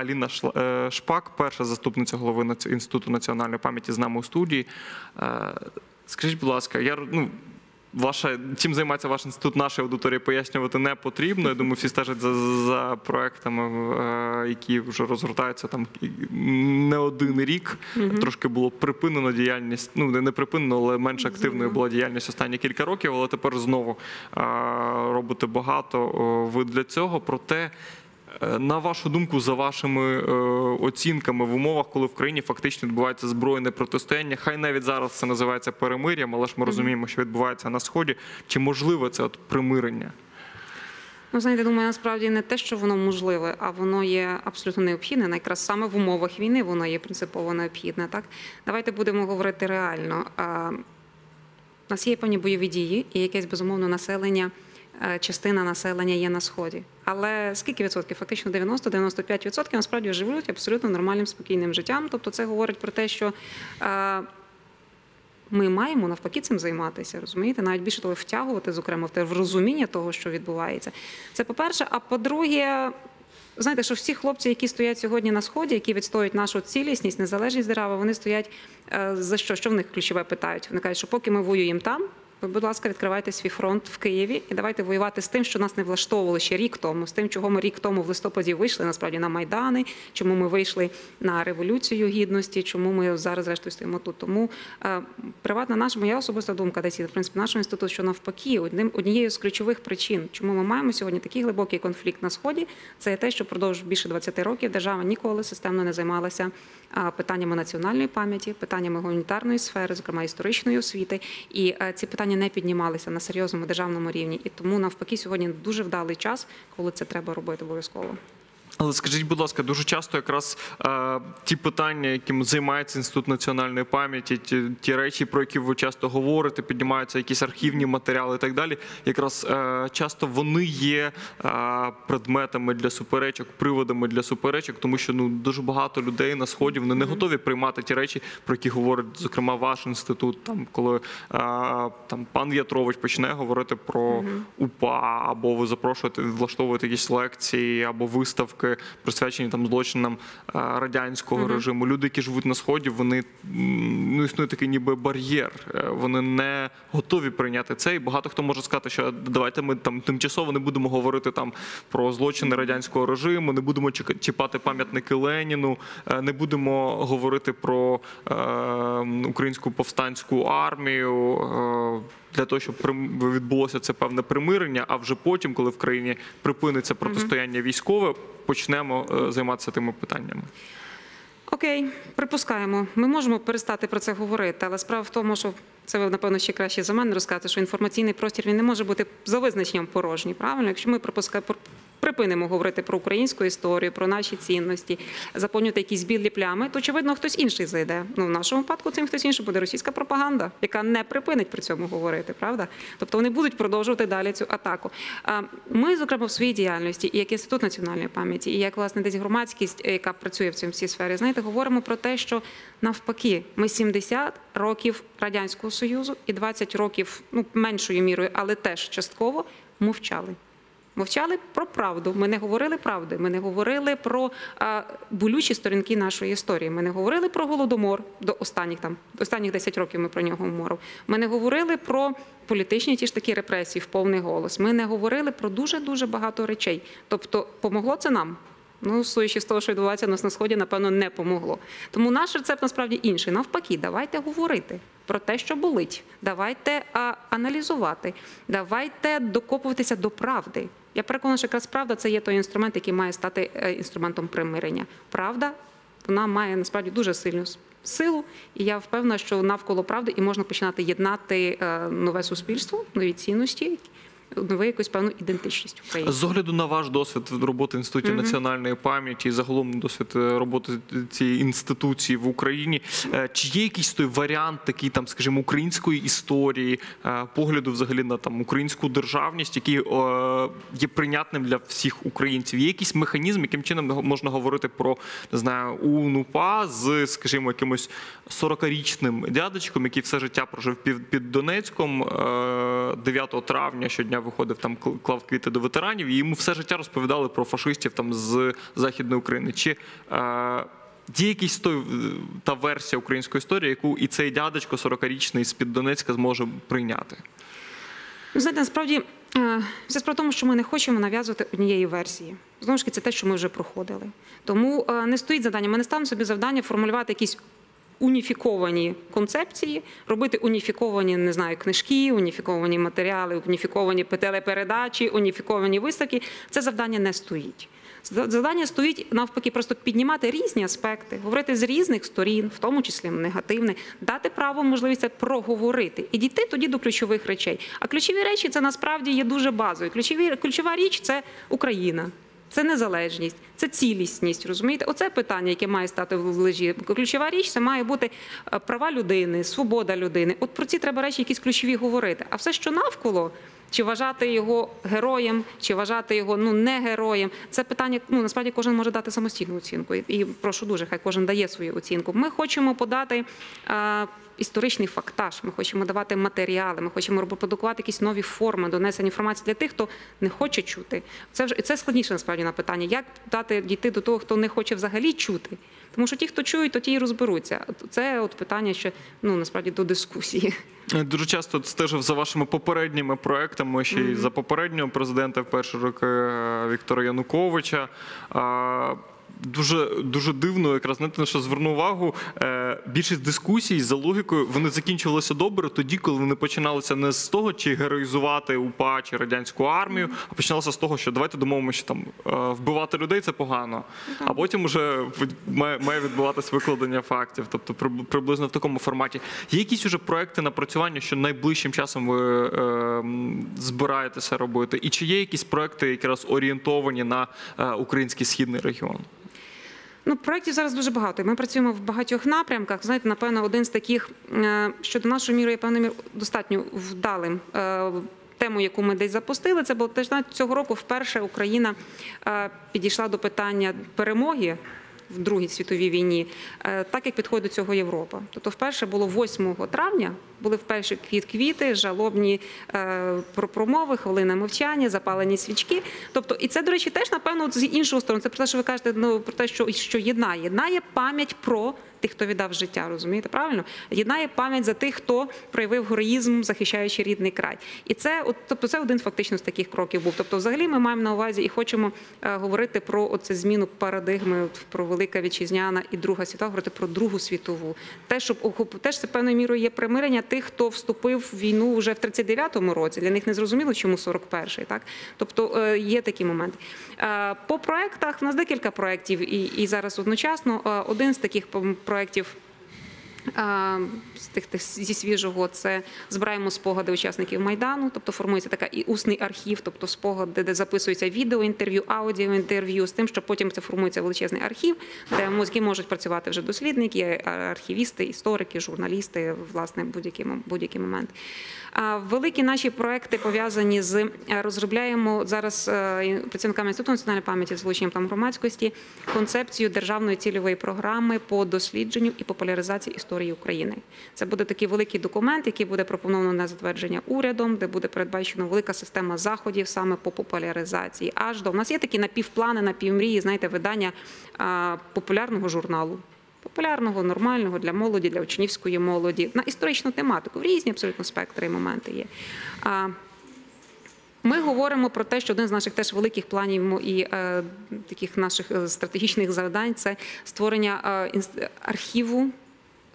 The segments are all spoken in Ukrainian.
Аліна е, Шпак, перша заступниця голови Інституту національної пам'яті з нами у студії. Е, Скажіть, будь ласка, я ну. Ваша чим займається ваш інститут нашій аудиторії пояснювати не потрібно. Я думаю, всі стежать за, за проектами, е, які вже розгортаються там не один рік. Трошки було припинено діяльність. Ну не не припинено, але менш активною була діяльність останні кілька років. Але тепер знову робите багато ви для цього. Проте На вашу думку, за вашими е, оцінками в умовах, коли в країні фактично відбувається збройне протистояння, хай навіть зараз це називається перемир'ям, але ж ми розуміємо, що відбувається на сході. Чи можливе це от примирення? Ну, знаєте, думаю, насправді не те, що воно можливе, а воно є абсолютно необхідне. Найкраз саме в умовах війни воно є принципово необхідне. Так, давайте будемо говорити реально. У нас є певні бойові дії, і якесь безумовно населення, е, частина населення є на сході. Але скільки відсотків? Фактично 90-95 відсотків насправді живуть абсолютно нормальним спокійним життям. Тобто, це говорить про те, що. е, ми маємо навпаки цим займатися, розумієте, навіть більше того, втягувати, зокрема, в те в розуміння того, що відбувається. Це по-перше. А по-друге, знаєте, що всі хлопці, які стоять сьогодні на сході, які відстоюють нашу цілісність, незалежність держави, вони стоять е, за що? Що в них ключове питають? Вони кажуть, що поки ми воюємо там. Ви, будь ласка, відкривайте свій фронт в Києві і давайте воювати з тим, що нас не влаштовувало ще рік тому, з тим, чого ми рік тому в листопаді вийшли насправді на майдани, чому ми вийшли на революцію гідності, чому ми зараз зрештою стоїмо тут. Тому е, приватна наша моя особиста думка, десь в принципі нашого інституту, що навпаки, одним однією з ключових причин, чому ми маємо сьогодні такий глибокий конфлікт на сході, це те, що впродовж більше 20 років держава ніколи системно не займалася питаннями національної пам'яті, питаннями гуманітарної сфери, зокрема історичної освіти, і е, ці питання не піднімалися на серйозному державному рівні. І тому навпаки сьогодні дуже вдалий час, коли це треба робити обов'язково. Але скажіть, будь ласка, дуже часто якраз е, ті питання, яким займається інститут національної пам'яті, ті, ті речі, про які ви часто говорите, піднімаються якісь архівні матеріали і так далі. Якраз е, часто вони є е, предметами для суперечок, приводами для суперечок, тому що ну дуже багато людей на сході вони не готові приймати ті речі, про які говорить зокрема ваш інститут. Там коли е, там пан Ятрович почне говорити про УПА, або ви запрошуєте влаштовуєте якісь лекції або виставки, присвячені там злочинам е, радянського режиму. Люди, які живуть на сході, вони ну існує такий ніби бар'єр. Е, Вони не готові прийняти це. І багато хто може сказати, що давайте ми там тимчасово не будемо говорити там про злочини радянського режиму, не будемо чіпати пам'ятники Леніну, е, не будемо говорити про е, українську повстанську армію. е, Для того щоб відбулося це певне примирення, а вже потім, коли в країні припиниться протистояння військове, почнемо е, займатися тими питаннями. Окей, припускаємо. Ми можемо перестати про це говорити, але справа в тому, що це ви напевно ще краще за мене розказати, що інформаційний простір він не може бути за визначенням порожній. Правильно, якщо ми припинимо говорити про українську історію, про наші цінності, заповнювати якісь білі плями, то очевидно хтось інший зайде. Ну в нашому випадку цим хтось інший буде російська пропаганда, яка не припинить при цьому говорити, правда? Тобто вони будуть продовжувати далі цю атаку. Ми, зокрема, в своїй діяльності, і як інститут національної пам'яті, і як власне десь громадськість, е, яка працює в цьому всій сфері, знаєте, говоримо про те, що навпаки, ми 70 років радянського союзу і 20 років, ну меншою мірою, але теж частково мовчали. Мовчали про правду. Ми не говорили правди. Ми не говорили про а, болючі сторінки нашої історії. Ми не говорили про голодомор до останніх там останніх 10 років. Ми про нього говоримо. Ми не говорили про політичні ті ж такі репресії в повний голос. Ми не говорили про дуже дуже багато речей. Тобто, помогло це нам. Ну, судячи з того, що відбувається у нас на сході, напевно, не помогло. Тому наш рецепт насправді інший. Навпаки, давайте говорити про те, що болить. Давайте а, аналізувати, давайте докопуватися до правди. Я переконана, що якраз правда це є той інструмент, який має стати е, інструментом примирення. Правда, вона має насправді дуже сильну силу, і я впевнена, що навколо правди і можна починати єднати е, нове суспільство, нові цінності, нову якусь певну ідентичність України. З огляду на ваш досвід роботи в інституті національної пам'яті і загалом досвід е, роботи цієї інституції в Україні, е, чи є якийсь той варіант, такий там, скажімо, української історії, е, погляду взагалі на там українську державність, який є прийнятним для всіх українців? Є якийсь механізм, яким чином можна говорити про не знаю УНУПА з, скажімо, якимось 40-річним дядечком, який все життя прожив під, Донецьком, е, е, 9 травня щодня виходив там клав квіти до ветеранів, і йому все життя розповідали про фашистів там з Західної України. Чи е, Є якась той, е, та версія української історії, яку і цей дядечко 40-річний з-під Донецька зможе прийняти? Знаєте, насправді все справа в тому, що ми не хочемо нав'язувати однієї версії. Знову ж таки, це те, що ми вже проходили. Тому е, не стоїть завдання. Ми не ставимо собі завдання формулювати якісь уніфіковані концепції, робити уніфіковані, не знаю, книжки, уніфіковані матеріали, уніфіковані телепередачі, уніфіковані виставки. Це завдання не стоїть. Завдання стоїть навпаки, просто піднімати різні аспекти, говорити з різних сторін, в тому числі негативне, дати право можливість це проговорити і дійти тоді до ключових речей. А ключові речі це насправді є дуже базові. Ключові ключова річ це Україна. Це незалежність, це цілісність. Розумієте, оце питання, яке має стати в лежі. Ключова річ це має бути е, права людини, свобода людини. От про ці треба речі, якісь ключові говорити. А все, що навколо, чи вважати його героєм, чи вважати його ну не героєм, це питання. Ну насправді кожен може дати самостійну оцінку. І, прошу дуже, хай кожен дає свою оцінку. Ми хочемо подати. е, Історичний фактаж, ми хочемо давати матеріали, ми хочемо репродукувати якісь нові форми донесення інформації для тих, хто не хоче чути. Це вже це складніше насправді на питання, як дати дійти до того, хто не хоче взагалі чути. Тому що ті, хто чують, то ті й розберуться. Це от питання, ще ну насправді до дискусії. Дуже часто стежив за вашими попередніми проектами, ще й за попереднього президента в перші роки е, Віктора Януковича. Дуже дуже дивно, якраз знаєте, на що зверну увагу. Е, більшість дискусій за логікою вони закінчувалися добре тоді, коли вони починалися не з того, чи героїзувати УПА чи радянську армію, а починалося з того, що давайте домовимося, що там е, вбивати людей це погано. А потім вже має, має відбуватись викладення фактів, тобто приб- приблизно в такому форматі. Є якісь уже проекти напрацювання, що найближчим часом ви е, збираєтеся робити? І чи є якісь проекти, якраз орієнтовані на е, український східний регіон? Ну, проєктів зараз дуже багато. Ми працюємо в багатьох напрямках. Знаєте, напевно, один з таких, е, що до нашої міри є певною мір достатньо вдалим. е, Тему, яку ми десь запустили, це було теж цього року вперше Україна е, підійшла до питання перемоги в Другій світовій війні, е, так як підходить до цього Європа. Тобто, вперше було 8 травня, були вперше квіт квіти, жалобні е, промови, хвилина мовчання, запалені свічки. Тобто, і це, до речі, теж напевно з іншого сторони. Це про те, що ви кажете, ну про те, що що єднає, єднає пам'ять про тих, хто віддав життя, розумієте, правильно? Єднає пам'ять за тих, хто проявив героїзм, захищаючи рідний край. І це, от, тобто, це один фактично з таких кроків був. Тобто, взагалі, ми маємо на увазі і хочемо е, говорити про оце зміну парадигми, от, про Велика Вітчизняна і Друга світова, говорити про Другу світову. Те, щоб теж це певною мірою є примирення тих, хто вступив в війну вже в 39-му році. Для них не зрозуміло, чому 41-й. Так, тобто е, є такі моменти. Е, По проектах в нас декілька проєктів, і, і зараз одночасно один з таких проєктів. З тих зі свіжого це збираємо спогади учасників майдану, тобто формується така і усний архів, тобто спогади, де записується відеоінтерв'ю, аудіоінтерв'ю, з тим, що потім це формується величезний архів, де мозки можуть працювати вже дослідники, архівісти, історики, журналісти, власне, будь-який будь-який момент. Великі наші проекти пов'язані з розробляємо зараз е, працівниками інституту національної пам'яті з залученням там громадськості концепцію державної цільової програми по дослідженню і популяризації історії України. Це буде такий великий документ, який буде пропоновано на затвердження урядом, де буде передбачено велика система заходів саме по популяризації. Аж до У нас є такі напівплани, напівмрії, знаєте, видання популярного журналу. Популярного, нормального для молоді, для учнівської молоді на історичну тематику в різні абсолютно спектри і моменти є. А, ми говоримо про те, що один з наших теж великих планів і е, таких наших е, стратегічних завдань це створення е, архіву.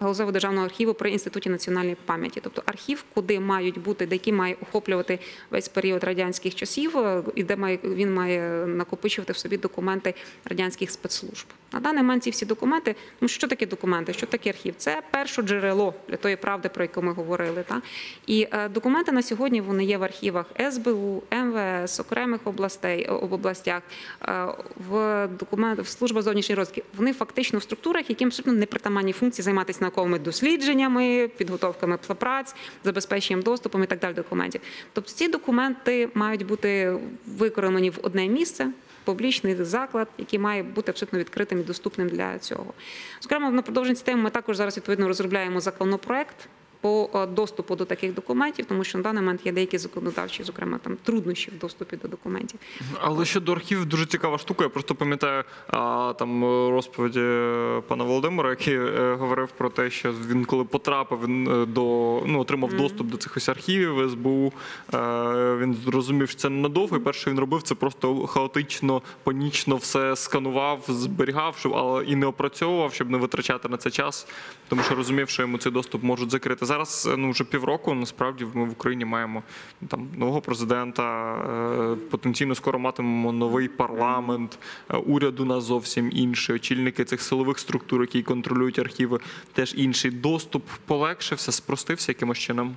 Галузевого державного архіву при інституті національної пам'яті, тобто архів, куди мають бути, де який має охоплювати весь період радянських часів, е, і де має він має накопичувати в собі документи радянських спецслужб. На даний момент ці всі документи, ну що таке документи? Що таке архів? Це перше джерело для тої правди, про яку ми говорили. Та? І е, документи на сьогодні вони є в архівах СБУ, МВС, окремих областей об областях, е, в документ в служба зовнішньої розвідки. Вони фактично в структурах, яким абсолютно непритаманні функції займатися науковими дослідженнями, підготовками праць, забезпеченням доступом і так далі документів. Тобто ці документи мають бути виконані в одне місце. Публічний заклад, який має бути абсолютно відкритим і доступним для цього. Зокрема, на продовження цієї теми ми також зараз відповідно розробляємо законопроект по е, доступу до таких документів, тому що на даний момент є деякі законодавчі, зокрема там труднощі в доступі до документів. Але щодо архівів дуже цікава штука. Я просто пам'ятаю там е, розповіді е, пана Володимира, який говорив про те, що він коли потрапив він, до ну отримав доступ до цих ось архівів СБУ. Він зрозумів, що це ненадовго. І перше, він робив, це просто хаотично, панічно все сканував, зберігав, щоб але і не опрацьовував, щоб не витрачати на це час, тому що розумів, що йому цей доступ можуть закрити. Зараз е, ну вже півроку. Насправді ми в Україні маємо там нового президента. е, Потенційно скоро матимемо новий парламент. е, Уряд у нас зовсім інший. Очільники цих силових структур, які контролюють архіви, теж інший. Доступ полегшився, спростився якимось чином.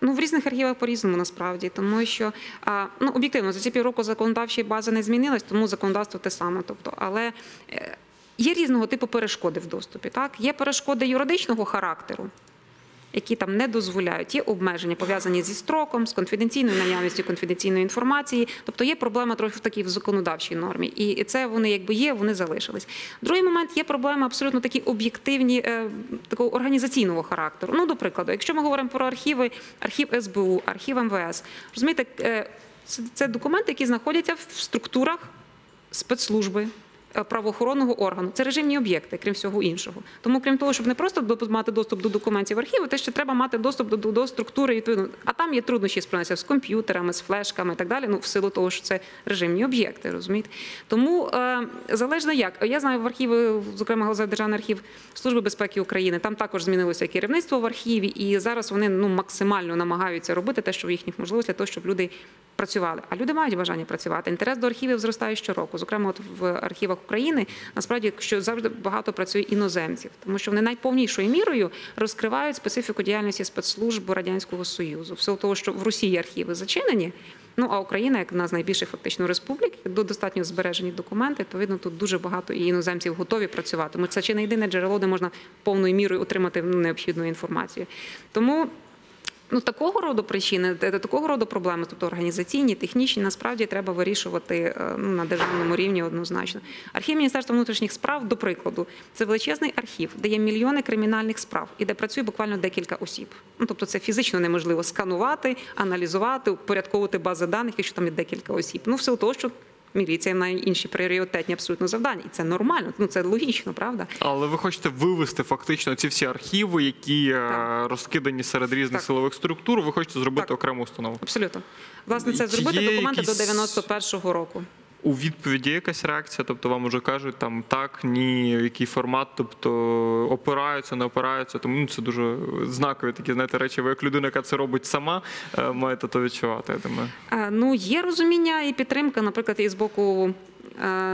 Ну, в різних архівах по-різному насправді, тому що ну, об'єктивно за ці півроку законодавчі бази не змінилась, тому законодавство те саме. Тобто, але є різного типу перешкоди в доступі. Так? Є перешкоди юридичного характеру. Які там не дозволяють, є обмеження пов'язані зі строком, з конфіденційною наявністю конфіденційної інформації. Тобто є проблема трохи в такій в законодавчій нормі, і це вони якби є, вони залишились. Другий момент є проблеми абсолютно такі об'єктивні, е, такого організаційного характеру. Ну, до прикладу, якщо ми говоримо про архіви, архів СБУ, архів МВС, розумієте, е, це документи, які знаходяться в структурах спецслужби. Е, Правоохоронного органу це режимні об'єкти, крім всього іншого. Тому, крім того, щоб не просто мати доступ до документів архіву, те ще треба мати доступ до, до, до структури відповідно. А там є труднощі сприйняття з комп'ютерами, з флешками і так далі. Ну, в силу того, що це режимні об'єкти, розумієте? Тому е, залежно як. Я знаю в архіви, зокрема Галузевий державний архів Служби безпеки України. Там також змінилося керівництво в архіві, і зараз вони ну максимально намагаються робити те, що в їхніх можливостях, того, щоб люди працювали. А люди мають бажання працювати. Інтерес до архівів зростає щороку. Зокрема, от в архівах України насправді що завжди багато працює іноземців, тому що вони найповнішою мірою розкривають специфіку діяльності спецслужб радянського союзу. Все того, що в Росії архіви зачинені. Ну а Україна, як одна з найбільших фактично республік, до достатньо збережені документи. Відповідно, тут дуже багато іноземців готові працювати. Тому це чи не єдине джерело, де можна повною мірою отримати ну, необхідну інформацію. Тому Ну, такого роду причини, те- такого роду проблеми, тобто організаційні, технічні, насправді треба вирішувати е, ну, на державному рівні однозначно. Архів Міністерства внутрішніх справ, до прикладу, це величезний архів, де є мільйони кримінальних справ і де працює буквально декілька осіб. Ну, тобто це фізично неможливо сканувати, аналізувати, упорядковувати бази даних, якщо там є декілька осіб. Ну, в силу того, що міліція має інші пріоритетні абсолютно завдання. І це нормально, ну це логічно, правда? Але ви хочете вивести фактично ці всі архіви, які е, Так. розкидані серед різних Так. силових структур. Ви хочете зробити Так. окрему установу. Абсолютно. Власне, це зробити є документи якісь- до 91-го року. У відповіді якась реакція, тобто вам уже кажуть там так, ні, який формат, тобто опираються, не опираються. Тому ну, це дуже знакові такі знаєте речі. Ви як людина, яка це робить сама, е, маєте то відчувати. Я думаю. Е, Ну, є розуміння і підтримка, наприклад, і з боку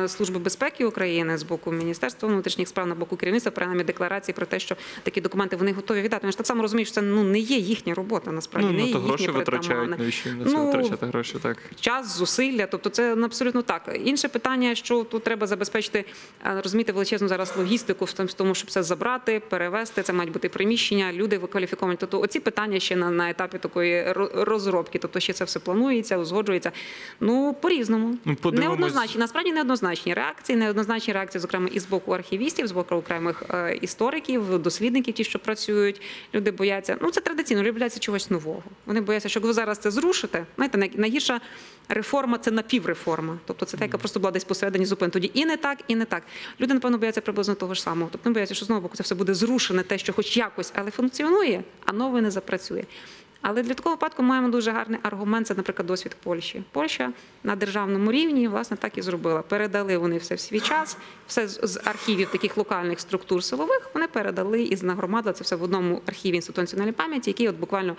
Служби безпеки України, з боку Міністерства внутрішніх справ, на боку керівництва, принаймні декларації про те, що такі документи вони готові віддати. Вони ж так само розуміють, що це ну не є їхня робота, насправді Ну, не ну є то гроші витрачають, навіщо на Ну, витрачати гроші? Так. час, зусилля, тобто це ну, абсолютно так. Інше питання, що тут треба забезпечити, е, розуміти величезну зараз логістику в тому- щоб все забрати, перевести. Це мають бути приміщення, люди викваліфіковані. Тобто, оці питання ще на, на етапі такої розробки. Тобто, ще це все планується, узгоджується. Ну по-різному, Ну, подивимось. неоднозначні. Насправді неоднозначні реакції, неоднозначні реакції, зокрема, і з боку архівістів, з боку окремих е, істориків, дослідників, ті, що працюють. Люди бояться. Ну це традиційно, люди бояться чогось нового. Вони бояться, що ви зараз це зрушите. Знаєте, най- найгірша реформа це напівреформа. Тобто це та, яка просто була десь посередині зупин. Тоді і не так, і не так. Люди, напевно, бояться приблизно того ж самого. Тобто вони бояться, що знову боку це все буде зрушене, те, що хоч якось, але функціонує, а нове не запрацює. Але для такого випадку маємо дуже гарний аргумент. Це, наприклад, досвід Польщі. Польща на державному рівні власне так і зробила. Передали вони все в свій час, все з архівів таких локальних структур силових. Вони передали і нагромадили це все в одному архіві інституту національної пам'яті, який от буквально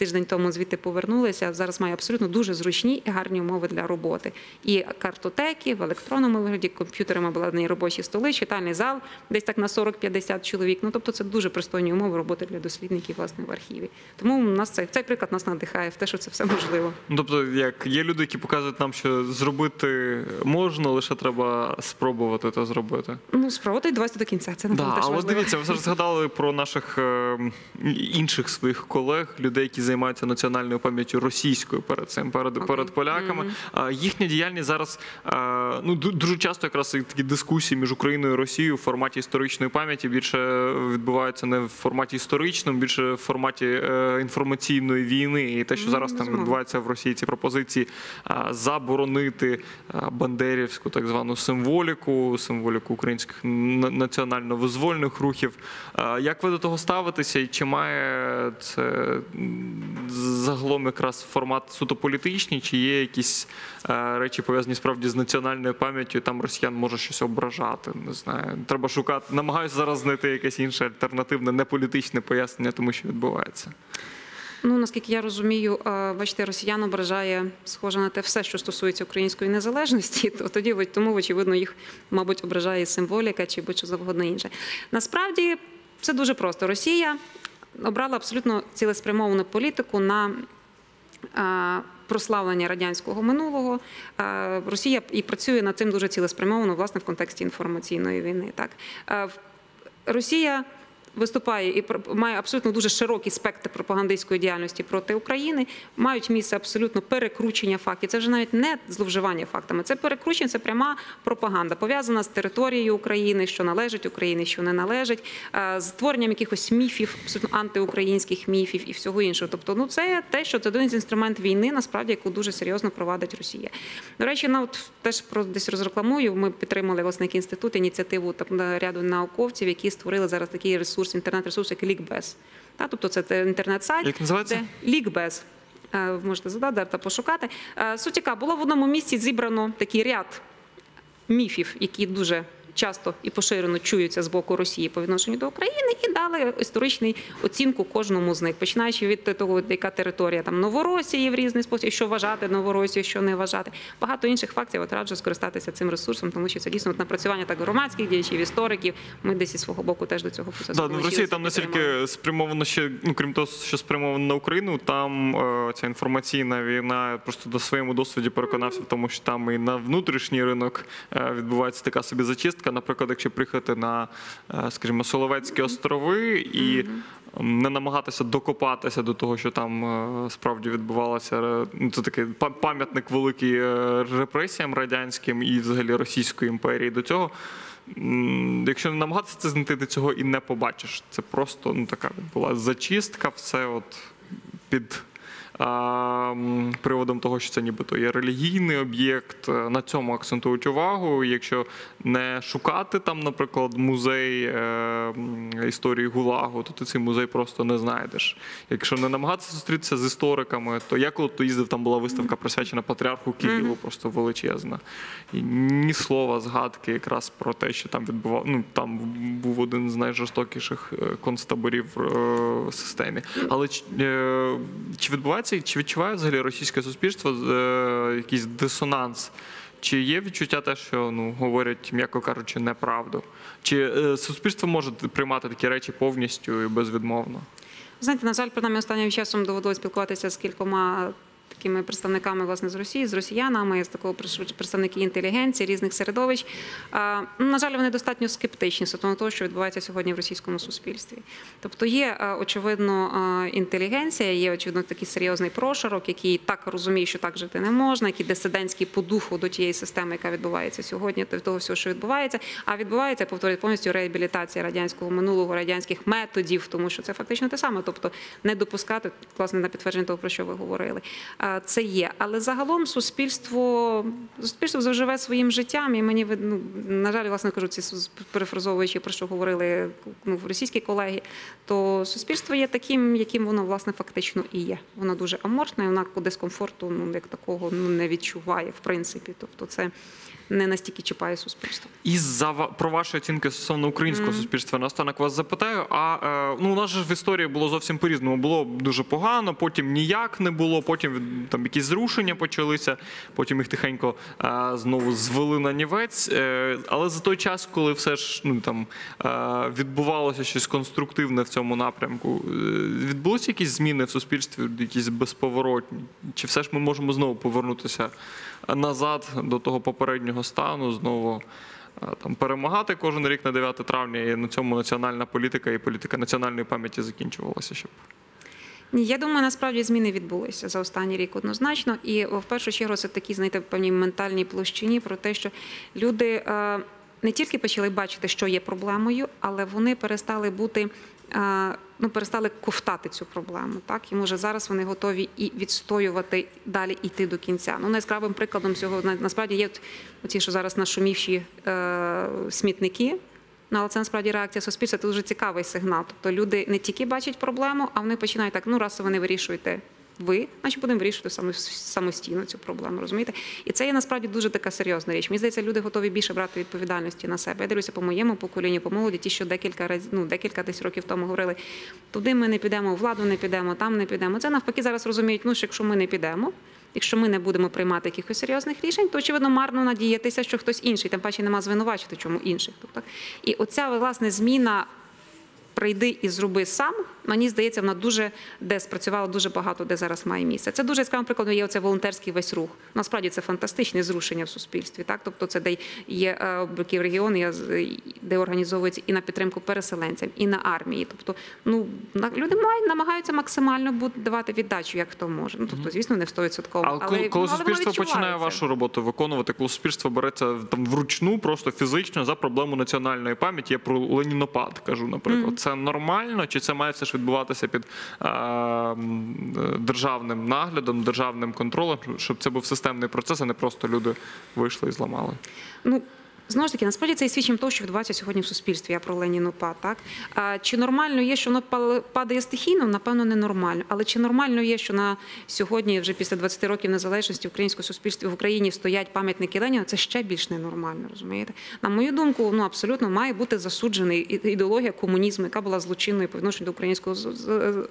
тиждень тому звідти повернулися. Зараз має абсолютно дуже зручні і гарні умови для роботи. І картотеки в електронному вигляді, комп'ютерами обладнані робочі столи, читальний зал, десь так на 40-50 чоловік. Ну тобто це дуже пристойні умови роботи для дослідників власне в архіві. Тому у нас це цей приклад нас надихає в те, що це все можливо. Ну, тобто, як є люди, які показують нам, що зробити можна, лише треба спробувати це зробити. Ну, спробувати і довести до кінця. Це напевно Да, теж але дивіться, ви зараз згадали про наших е, інших своїх колег, людей, які займаються національною пам'яттю російською перед цим, перед, Окей. перед поляками. А їхня діяльність зараз е, ну дуже часто якраз такі дискусії між Україною і Росією в форматі історичної пам'яті більше відбуваються не в форматі історичному, більше в форматі е, інформаційної війни. І те, що зараз там відбувається в Росії, ці пропозиції заборонити бандерівську так звану символіку, символіку українських національно-визвольних рухів. Як ви до того ставитеся, і чи має це загалом якраз формат суто політичний, чи є якісь речі пов'язані справді з національною пам'яттю, там росіян може щось ображати? Не знаю. Треба шукати. Намагаюся зараз знайти якесь інше альтернативне, неполітичне пояснення тому, що відбувається. Ну наскільки я розумію, бачите, росіян ображає схоже на те все, що стосується української незалежності. То тоді тому, очевидно, їх, мабуть, ображає символіка чи будь-що завгодно інше. Насправді все дуже просто. Росія обрала абсолютно цілеспрямовану політику на прославлення радянського минулого. Росія і працює над цим дуже цілеспрямовано, власне, в контексті інформаційної війни. Так Росія виступає і має абсолютно дуже широкий спектр пропагандистської діяльності проти України. Мають місце абсолютно перекручення фактів. Це вже навіть не зловживання фактами. Це перекручення, це пряма пропаганда, пов'язана з територією України, що належить Україні, що не належить, е, з створенням якихось міфів, абсолютно антиукраїнських міфів і всього іншого. Тобто, ну це те, що це один з інструмент війни, насправді, яку дуже серйозно провадить Росія. До речі, на от теж про десь розрекламую. Ми підтримали власне як інститут ініціативу там ряду науковців, які створили зараз такий ресурс, інтернет-ресурс, як Лікбез. Тобто це інтернет-сайт, Як називається? де Лікбез. Е, ви Можете задати та пошукати. Е, Суть яка було в одному місці зібрано такий ряд міфів, які дуже часто і поширено чуються з боку Росії по відношенню до України, і дали історичну оцінку кожному з них, починаючи від того, яка територія там Новоросії в різний спосіб, що вважати Новоросію, що не вважати. Багато інших фактів. От раджу скористатися цим ресурсом, тому що це дійсно от напрацювання так громадських діячів, істориків. Ми десь із свого боку теж до цього процесу. Да, ну, в Росії там настільки спрямовано ще, ну крім того, що спрямовано на Україну, там е, ця інформаційна війна просто до своєму досвіді переконався в тому, що там і на внутрішній ринок е, відбувається така собі зачистка. Наприклад, якщо приїхати на, е, скажімо, Соловецькі острови і. Не намагатися докопатися до того, що там е, справді відбувалося. Ну, це такий пам'ятник великий е, репресіям радянським і взагалі Російської імперії до цього. Якщо не намагатися це знайти, ти цього і не побачиш. Це просто ну, така була зачистка, все от під приводом того, що це нібито є релігійний об'єкт. Е, На цьому акцентують увагу. Якщо не шукати там, наприклад, музей е, історії Гулагу, то ти цей музей просто не знайдеш. Якщо не намагатися зустрітися з істориками, то я коли то їздив, там була виставка присвячена патріарху Києву, просто величезна. І ні слова згадки якраз про те, що там відбував. Ну там був один з найжорстокіших е, концтаборів в системі. Але чи, е, чи чи відчуває взагалі російське суспільство е, якийсь дисонанс? Чи є відчуття те, що ну говорять, м'яко кажучи, неправду? Чи е, суспільство може приймати такі речі повністю і безвідмовно? Знаєте, на жаль, принаймні останнім часом доводилось спілкуватися з кількома такими представниками власне з Росії, з росіянами, з такого представники інтелігенції різних середовищ. Ну, На жаль, вони достатньо скептичні стосовно того, що відбувається сьогодні в російському суспільстві. Тобто є е, очевидно е, інтелігенція, є очевидно такий серйозний прошарок, який так розуміє, що так жити не можна, який дисидентський по духу до тієї системи, яка відбувається сьогодні, до того всього, що відбувається. А відбувається, повторюю, повністю реабілітація радянського минулого, радянських методів, тому що це фактично те саме, тобто не допускати власне на підтвердження того, про що ви говорили. Це є, але загалом суспільство суспільство заживе своїм життям, і мені ну, на жаль, власне кажу, ці перефразовуючи про що говорили ну, російські колеги, то суспільство є таким, яким воно власне фактично і є. Воно дуже аморфне, і воно дискомфорту ну як такого ну не відчуває в принципі. Тобто, це не настільки чіпає суспільство. І за про ваші оцінки стосовно українського суспільства наостанок вас запитаю. А е, ну у нас же в історії було зовсім по-різному. Було дуже погано, потім ніяк не було. Потім там якісь зрушення почалися, потім їх тихенько е, знову звели на нівець. Е, але за той час, коли все ж ну там е, відбувалося щось конструктивне в цьому напрямку, е, відбулися якісь зміни в суспільстві, якісь безповоротні? Чи все ж ми можемо знову повернутися назад до того попереднього стану, знову? е, Там перемагати кожен рік на 9 травня, і на цьому національна політика і політика національної пам'яті закінчувалася. Щоб Ні, я думаю, насправді зміни відбулися за останній рік однозначно. І в першу чергу це такі, знаєте, певній ментальній площині про те, що люди е, не тільки почали бачити, що є проблемою, але вони перестали бути. Ну, перестали ковтати цю проблему, так і може зараз вони готові і відстоювати далі йти до кінця. Ну найскравим прикладом цього насправді є ті, що зараз нашумівші е, смітники. Ну, але це насправді реакція суспільства. Це дуже цікавий сигнал. Тобто люди не тільки бачать проблему, а вони починають так: ну раз ви не вирішуєте ви, значить будемо вирішувати само- самостійно цю проблему. Розумієте? І це є насправді дуже така серйозна річ. Мені здається, люди готові більше брати відповідальності на себе. Я дивлюся по моєму поколінню, по молоді, ті, що декілька разів, ну декілька десь років тому говорили, туди ми не підемо, владу не підемо, там не підемо. Це навпаки зараз розуміють, ну що якщо ми не підемо. Якщо ми не будемо приймати якихось серйозних рішень, то очевидно марно надіятися, що хтось інший, тим паче нема звинувачити, чому інших. Тобто, і оця власне зміна прийди і зроби сам. Мені здається, вона дуже де спрацювала дуже багато, де зараз має місце. Це дуже яскравим прикладом є оце волонтерський весь рух. Насправді це фантастичне зрушення в суспільстві. Так, тобто це де є е, такі регіони, де організовується і на підтримку переселенцям, і на армії. Тобто, ну люди мають намагаються максимально давати віддачу, як хто може. Ну тобто, звісно, не в 100%. Але, коли, коли воно суспільство починає вашу роботу виконувати, коли суспільство береться там вручну, просто фізично за проблему національної пам'яті, я про ленінопад кажу, наприклад, це нормально, чи це має все ж відбуватися під е, е, державним наглядом, державним контролем, щоб це був системний процес, а не просто люди вийшли і зламали. Ну, знову ж таки, насправді це і свідченням того, що відбувається сьогодні в суспільстві. Я про Леніну ПАД. Так? Чи нормально є, що воно падає стихійно? Напевно, не нормально. Але чи нормально є, що на сьогодні, вже після 20 років незалежності українського суспільства в Україні стоять пам'ятники Леніна? Це ще більш ненормально, розумієте? На мою думку, ну абсолютно має бути засуджений ідеологія комунізму, яка була злочинною по відношенню до українського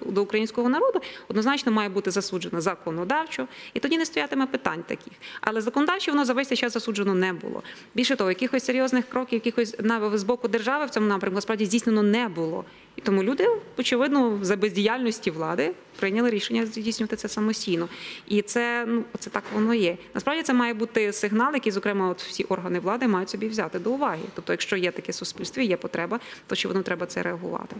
до українського народу, однозначно має бути засуджена законодавчо, і тоді не стоятиме питань таких. Але законодавчо воно за весь час засуджено не було. Більше того, якихось серйозних кроків, якихось з боку держави в цьому напрямку насправді здійснено не було. І тому люди, очевидно, за бездіяльності влади прийняли рішення здійснювати це самостійно. І це ну це так воно є. Насправді це має бути сигнал, який, зокрема, от всі органи влади мають собі взяти до уваги. Тобто, якщо є таке суспільство, є потреба, то очевидно треба це реагувати.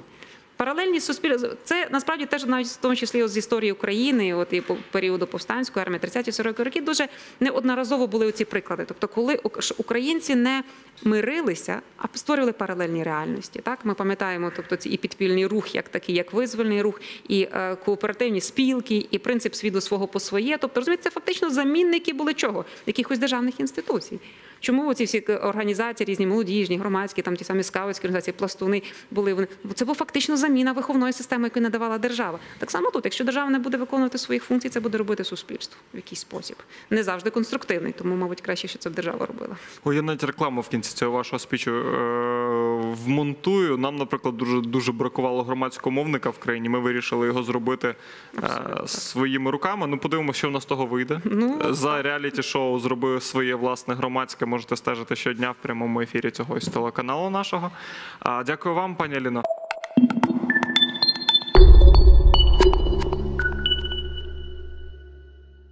Паралельність суспільства це насправді теж навіть в тому числі з історії України, от і по періоду повстанської армії 30-40 роки, дуже неодноразово були оці приклади. Тобто, коли українці не мирилися, а створювали паралельні реальності. Так ми пам'ятаємо, тобто ці і підпільний рух, як такий, як визвольний рух, і е, кооперативні спілки, і принцип світу свого по своє. Тобто, розумієте, це фактично замінники були чого? Якихось державних інституцій. Чому оці всі організації, різні молодіжні, громадські, там ті самі скаутські організації, пластуни були вони? Це була фактично заміна виховної системи, яку надавала держава. Так само тут, якщо держава не буде виконувати своїх функцій, це буде робити суспільство в якийсь спосіб. Не завжди конструктивний, тому, мабуть, краще, що це держава робила. Ой, я навіть рекламу в кінці цього вашого спічу е, вмонтую. Нам, наприклад, дуже дуже бракувало громадського мовника в країні. Ми вирішили його зробити е, своїми руками. Ну, подивимося, що в нас того вийде. Ну, За реаліті шоу зробив своє власне громадське. Можете стежити щодня в прямому ефірі цього із телеканалу нашого. А, Дякую вам, пані Аліно.